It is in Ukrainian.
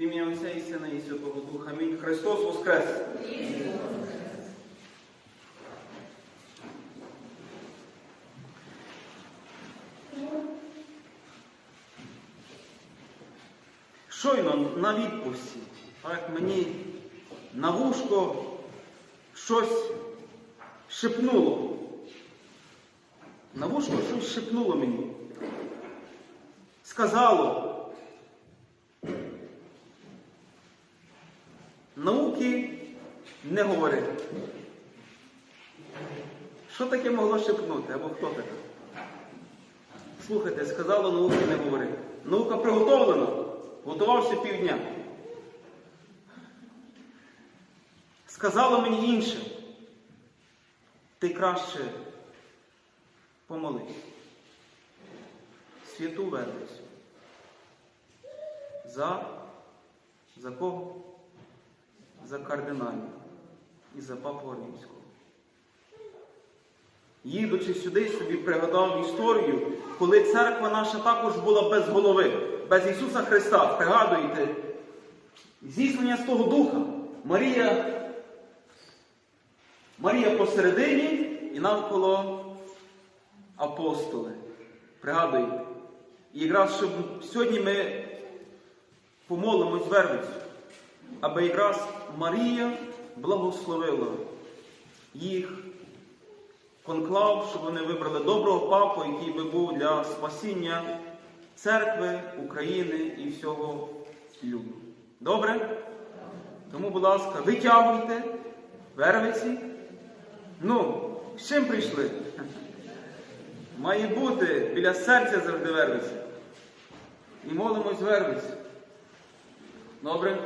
Ім'я Отця і Сина і Святого Духа. Амінь. Христос Воскрес! Щойно на відпусті, так мені на вушко щось шепнуло. На вушко щось шепнуло мені. Сказало. Науки не говори. Що таке могло шепнути? Або хто таке? Слухайте, сказало науки не говори. Наука приготовлена. Готувався півдня. Сказало мені інше. Ти краще помолись. Святу Верницю. За, за кого? За кардиналів і за папу Римського. Їдучи сюди, собі пригадав історію, коли церква наша також була без голови, без Ісуса Христа. Пригадуєте, зіснення з того Духа. Марія, Марія посередині і навколо апостоли. Пригадуєте? І якраз щоб сьогодні ми помолимось вервицю, аби якраз Марія благословила їх конклав, щоб вони вибрали доброго папу, який би був для спасіння церкви, України і всього люду. Добре? Тому, будь ласка, витягуйте вервиці. Ну, з чим прийшли? Має бути біля серця завжди вервиці. І молимось вервиці. Добре?